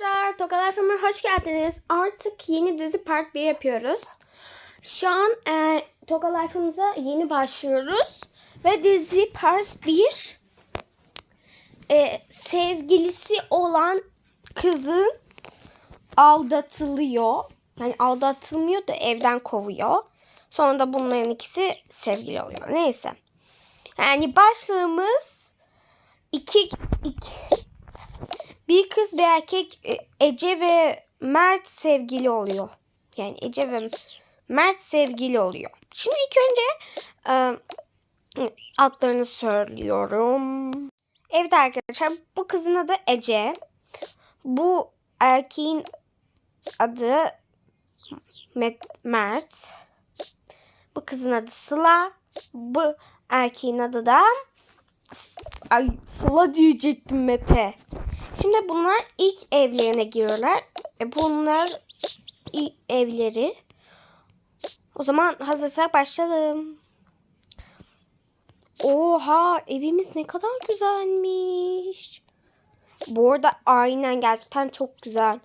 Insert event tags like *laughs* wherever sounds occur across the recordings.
Arkadaşlar Tokalar Film'e hoş geldiniz. Artık yeni dizi part 1 yapıyoruz. Şu an e, Toka Life'ımıza yeni başlıyoruz. Ve dizi part 1 e, sevgilisi olan kızın aldatılıyor. Yani aldatılmıyor da evden kovuyor. Sonra da bunların ikisi sevgili oluyor. Neyse. Yani başlığımız iki, iki kız bir erkek e, Ece ve Mert sevgili oluyor. Yani Ece ve Mert sevgili oluyor. Şimdi ilk önce e, adlarını söylüyorum. Evet arkadaşlar bu kızın adı Ece. Bu erkeğin adı Mert. Bu kızın adı Sıla. Bu erkeğin adı da Ay Sıla diyecektim Mete. Şimdi bunlar ilk evlerine giriyorlar. E, bunlar i- evleri. O zaman hazırsak başlayalım. Oha evimiz ne kadar güzelmiş. Bu arada aynen gerçekten çok güzel.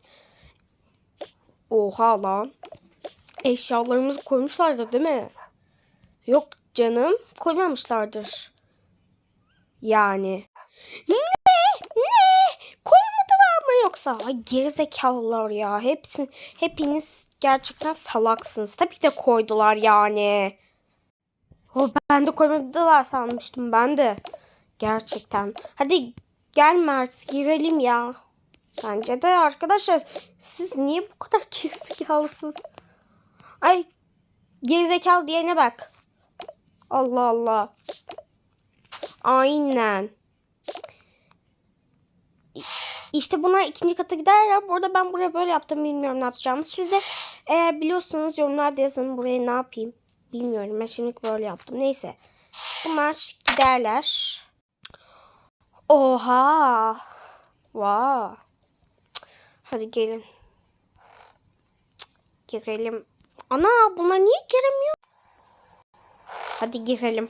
Oha lan. Eşyalarımızı koymuşlardı değil mi? Yok canım koymamışlardır. Yani. Ne? Yoksa? Ay gerizekalılar ya. Hepsin, hepiniz gerçekten salaksınız. Tabii de koydular yani. O ben de koymadılar sanmıştım ben de. Gerçekten. Hadi gel Mert girelim ya. Bence de arkadaşlar siz niye bu kadar *laughs* gerizekalısınız? Ay gerizekalı diyene bak. Allah Allah. Aynen. İşte bunlar ikinci kata giderler. Burada ben buraya böyle yaptım. Bilmiyorum ne yapacağımı. Siz de eğer biliyorsanız yorumlarda yazın. Buraya ne yapayım. Bilmiyorum. Ben şimdilik böyle yaptım. Neyse. Bunlar giderler. Oha. Wow. Hadi gelin. Girelim. Ana bunlar niye giremiyor? Hadi girelim.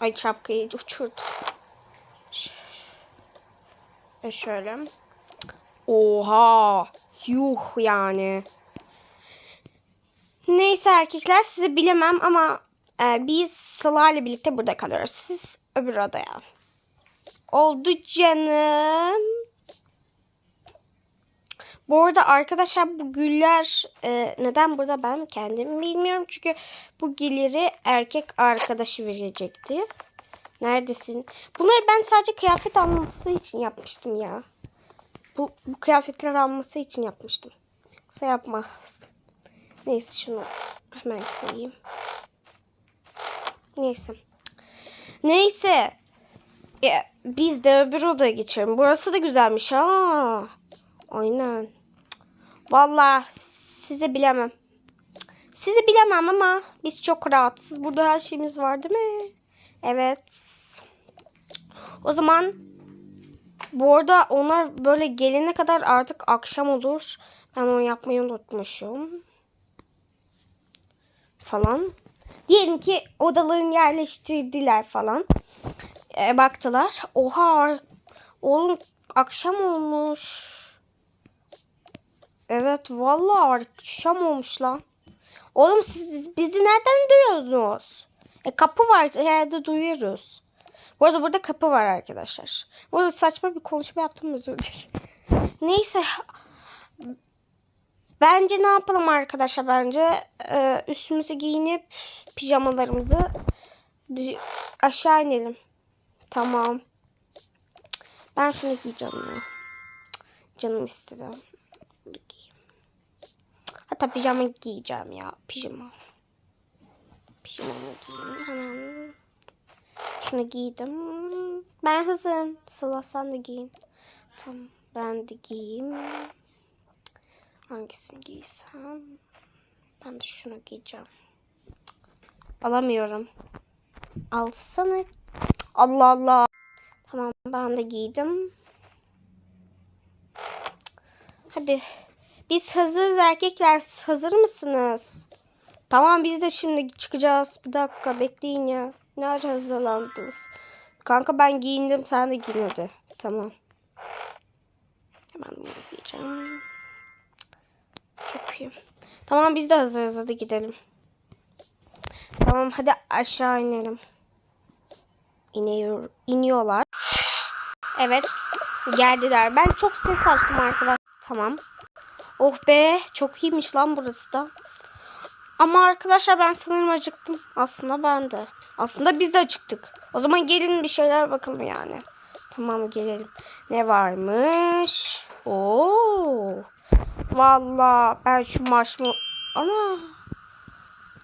Ay şapkayı uçurdum. E şöyle. Oha. Yuh yani. Neyse erkekler sizi bilemem ama e, biz Sıla ile birlikte burada kalıyoruz. Siz öbür odaya. Oldu canım. Bu arada arkadaşlar bu güller e, neden burada ben kendim bilmiyorum. Çünkü bu gülleri erkek arkadaşı verecekti. Neredesin? Bunları ben sadece kıyafet alması için yapmıştım ya. Bu, bu kıyafetler alması için yapmıştım. Yoksa yapmaz. Neyse şunu hemen koyayım. Neyse. Neyse. Ya, biz de öbür odaya geçelim. Burası da güzelmiş ha. Aynen. Vallahi size bilemem. Sizi bilemem ama biz çok rahatsız. Burada her şeyimiz var değil mi? Evet. O zaman bu arada onlar böyle gelene kadar artık akşam olur. Ben onu yapmayı unutmuşum. Falan. Diyelim ki odalarını yerleştirdiler falan. E, baktılar. Oha oğlum akşam olmuş. Evet vallahi akşam olmuş lan. Oğlum siz bizi nereden duyuyorsunuz? E, kapı var herhalde duyuyoruz. Bu arada burada kapı var arkadaşlar. Bu arada saçma bir konuşma yaptım özür dilerim. *laughs* Neyse. Bence ne yapalım arkadaşlar bence e, üstümüzü giyinip pijamalarımızı aşağı inelim. Tamam. Ben şunu giyeceğim ya. Canım istedi. Hatta pijama giyeceğim ya. Pijama. Pijamamı giyeyim hemen. Şunu giydim. Ben hazırım. Sıla sen de giyin. Tamam. Ben de giyeyim. Hangisini giysem? Ben de şunu giyeceğim. Alamıyorum. Alsana. Allah Allah. Tamam ben de giydim. Hadi. Biz hazırız erkekler. Hazır mısınız? Tamam biz de şimdi çıkacağız. Bir dakika bekleyin ya. Nerede hazırlandınız? Kanka ben giyindim sen de giyin hadi. Tamam. Hemen bunu giyeceğim. Çok iyi. Tamam biz de hazırız hadi gidelim. Tamam hadi aşağı inelim. İniyor, iniyorlar. Evet geldiler. Ben çok ses açtım arkadaşlar. Tamam. Oh be çok iyiymiş lan burası da. Ama arkadaşlar ben sanırım acıktım. Aslında ben de. Aslında biz de acıktık. O zaman gelin bir şeyler bakalım yani. Tamam gelelim. Ne varmış? Oo. Vallahi ben şu marshmallow... Ana.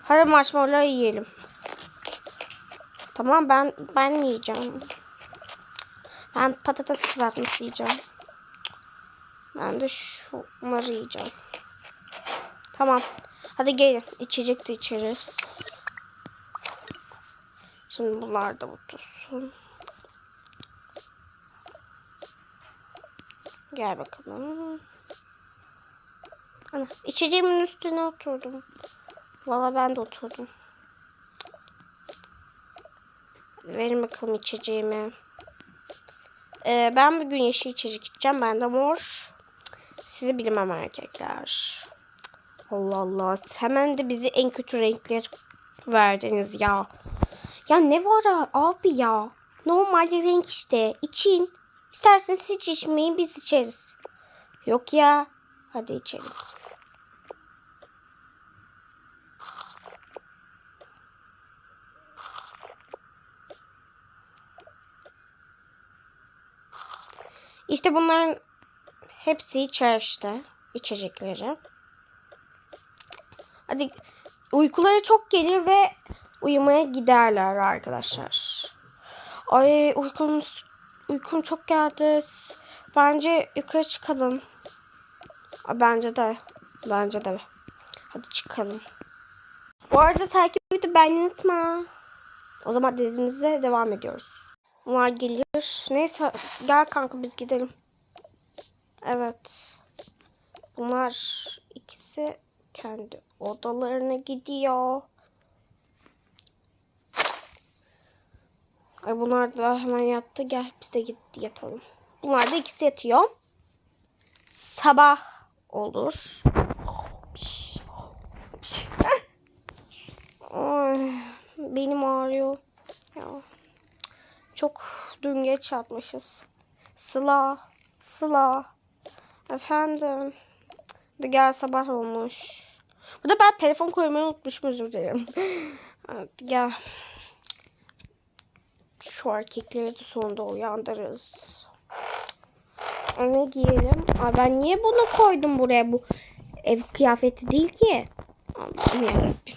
Hadi marshmallow yiyelim. Tamam ben ben yiyeceğim. Ben patates kızartması yiyeceğim. Ben de şunları yiyeceğim. Tamam. Hadi gelin. İçecek de içeriz. Şimdi bunlar da otursun. Gel bakalım. Ana, içeceğimin üstüne oturdum. Valla ben de oturdum. Verin bakalım içeceğimi. Ee, ben bugün yeşil içecek içeceğim. Ben de mor. Sizi bilmem erkekler. Allah Allah. Hemen de bizi en kötü renkler verdiniz ya. Ya ne var abi ya? Normal renk işte. İçin. İsterseniz hiç içmeyin biz içeriz. Yok ya. Hadi içelim. İşte bunların hepsi içer işte. içecekleri. Hadi uykuları çok gelir ve uyumaya giderler arkadaşlar. Ay uykum, uykum çok geldi. Bence yukarı çıkalım. Bence de. Bence de. Hadi çıkalım. Bu arada takip edip beğenmeyi unutma. O zaman dizimize devam ediyoruz. Bunlar gelir. Neyse gel kanka biz gidelim. Evet. Bunlar ikisi kendi odalarına gidiyor. Ay bunlar da hemen yattı. Gel biz de git yatalım. Bunlar da ikisi yatıyor. Sabah olur. Benim ağrıyor. Ya. Çok dün geç yatmışız. Sıla. Sıla. Efendim. Hadi gel sabah olmuş. Burada ben telefon koymayı unutmuşum özür dilerim. *laughs* Gel. Şu erkekleri de sonunda uyandırırız. Ne giyelim? Aa, ben niye bunu koydum buraya? Bu ev kıyafeti değil ki. Allah'ım yarabbim.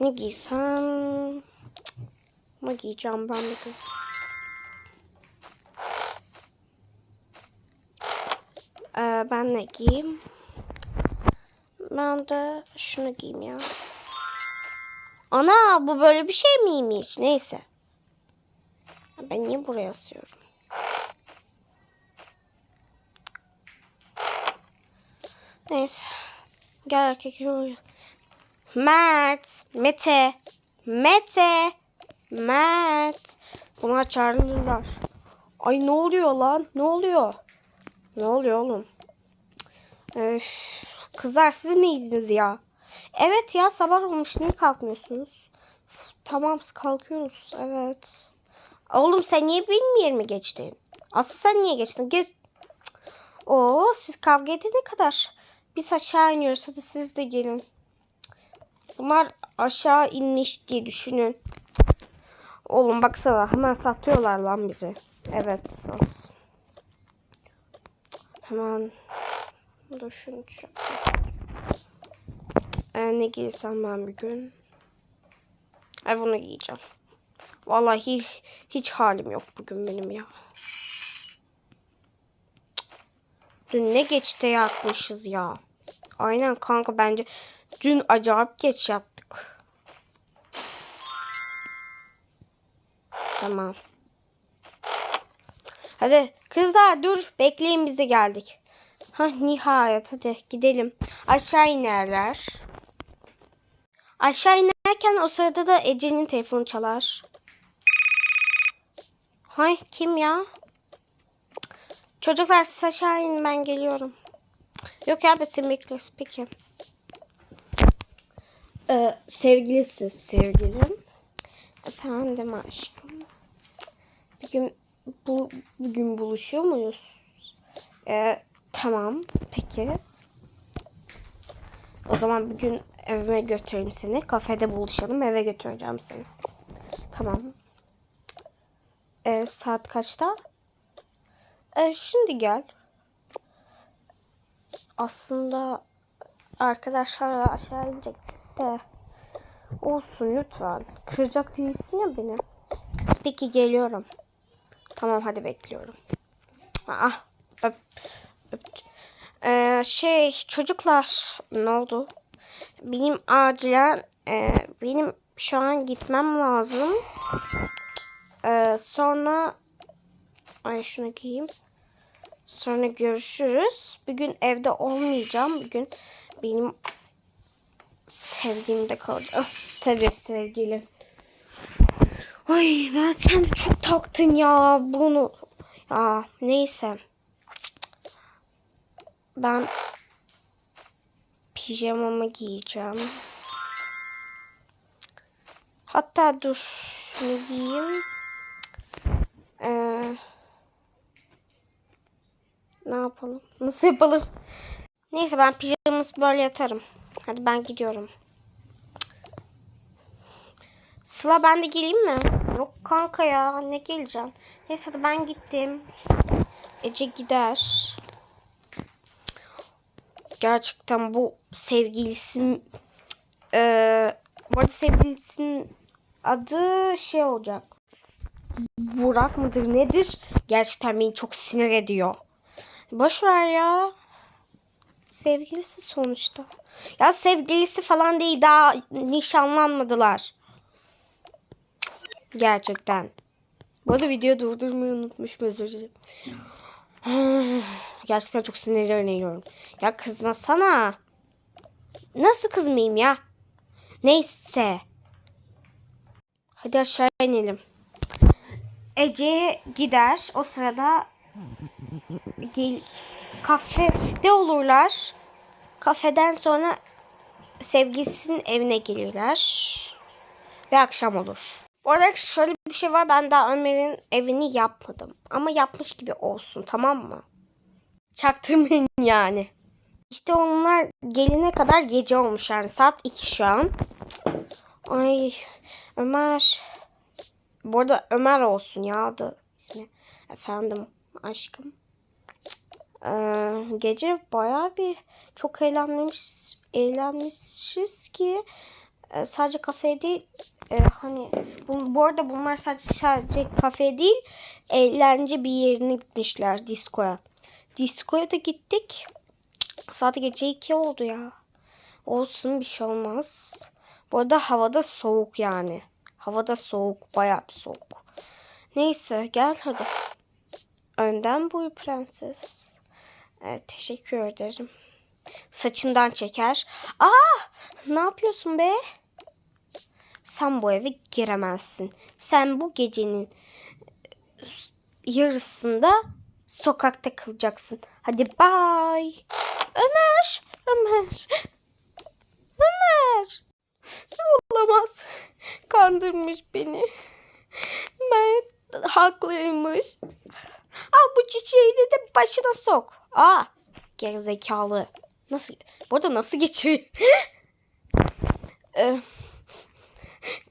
Ne giysem? Ne giyeceğim ben bugün? Ee, ben ne giyeyim? Ben de şunu giyeyim ya. Ana bu böyle bir şey miymiş? Neyse. Ben niye buraya asıyorum? Neyse. Gel erkekler uyu. Mert. Mete. Mete. Mert. Bunlar çağırırlar. Ay ne oluyor lan? Ne oluyor? Ne oluyor oğlum? Öf, kızlar siz miydiniz ya? Evet ya sabah olmuş niye kalkmıyorsunuz? Üf, tamam kalkıyoruz evet. Oğlum sen niye benim yerime geçtin? Aslı sen niye geçtin? Git. Oo siz kavga edene kadar. Biz aşağı iniyoruz hadi siz de gelin. Bunlar aşağı inmiş diye düşünün. Oğlum baksana hemen satıyorlar lan bizi. Evet. olsun. Hemen dur. Ee, ne giysem ben bir gün? Ay bunu giyeceğim. Vallahi hiç halim yok bugün benim ya. Dün ne geçte yatmışız ya. Aynen kanka bence dün acayip geç yattık. Tamam. Hadi kızlar dur bekleyin biz de geldik. Ha nihayet hadi gidelim. Aşağı inerler. Aşağı inerken o sırada da Ece'nin telefonu çalar. Hay kim ya? Çocuklar siz aşağı inin ben geliyorum. Yok ya seni bekliyoruz peki. Ee, sevgilisi sevgilim. Efendim aşkım. Bugün bu bugün buluşuyor muyuz? Ee, tamam peki. O zaman bugün evime götüreyim seni. Kafede buluşalım eve götüreceğim seni. Tamam. Ee, saat kaçta? Ee, şimdi gel. Aslında arkadaşlarla aşağı inecektik de. Olsun lütfen. Kıracak değilsin ya beni. Peki geliyorum. Tamam hadi bekliyorum. Ah öp. Şey çocuklar ne oldu? Benim acilen e, benim şu an gitmem lazım. Ee, sonra ay şunu giyeyim. Sonra görüşürüz. Bugün evde olmayacağım. Bugün benim sevgilimde kalacağım. Tabii sevgilim. Ay ben sen çok taktın ya bunu. Ya neyse. Ben pijamamı giyeceğim. Hatta dur şunu giyeyim. Ee, ne yapalım? Nasıl yapalım? Neyse ben pijamamı böyle yatarım. Hadi ben gidiyorum. Sıla ben de geleyim mi? Yok kanka ya ne geleceğim. Neyse hadi ben gittim. Ece gider. Gerçekten bu sevgilisi eee bu arada sevgilisinin adı şey olacak. Burak mıdır nedir? Gerçekten beni çok sinir ediyor. Boş ya. Sevgilisi sonuçta. Ya sevgilisi falan değil daha nişanlanmadılar. Gerçekten. Bu arada video durdurmayı unutmuşum özür dilerim. *sighs* Gerçekten çok sinirleniyorum. Ya kızmasana. Nasıl kızmayayım ya? Neyse. Hadi aşağı inelim. Ece gider. O sırada gel kafede olurlar. Kafeden sonra sevgilisinin evine gelirler. Ve akşam olur. Bu arada şöyle bir şey var. Ben daha Ömer'in evini yapmadım. Ama yapmış gibi olsun tamam mı? Çaktırmayın *laughs* yani. İşte onlar gelene kadar gece olmuş yani. Saat 2 şu an. Ay Ömer. Bu arada Ömer olsun ya adı ismi. Efendim aşkım. Ee, gece baya bir çok eğlenmiş, eğlenmişiz ki e, sadece kafe değil e, hani bu, bu arada bunlar sadece sadece kafe değil eğlence bir yerine gitmişler diskoya. Diskoya da gittik. Saat gece 2 oldu ya. Olsun bir şey olmaz. Bu arada havada soğuk yani. Havada soğuk. Bayağı bir soğuk. Neyse gel hadi. Önden buyur prenses. Evet teşekkür ederim. Saçından çeker. Aa ne yapıyorsun be? Sen bu eve giremezsin. Sen bu gecenin yarısında sokakta kalacaksın. Hadi bay. Ömer. Ömer. Ömer. Olamaz. Kandırmış beni. Ben haklıymış. Al bu çiçeği de, başına sok. Aa, gerizekalı. Nasıl? Burada nasıl geçiriyor? Ee, *laughs*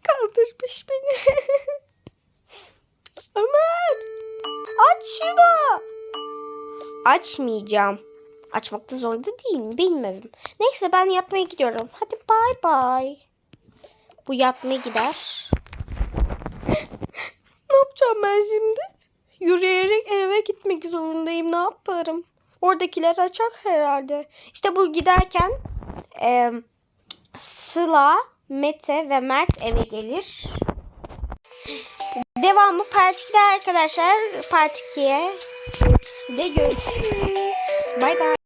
Kaldırmış beni. *laughs* Ömer! Aç şunu! Açmayacağım. Açmakta zorunda değilim. Benim evim. Neyse ben yatmaya gidiyorum. Hadi bay bay. Bu yatmaya gider. *laughs* ne yapacağım ben şimdi? Yürüyerek eve gitmek zorundayım. Ne yaparım? Oradakiler açar herhalde. İşte bu giderken e, Sıla, Mete ve Mert eve gelir. Devamı Part 2'de arkadaşlar. Part 2'ye de görüşürüz. Bay bay.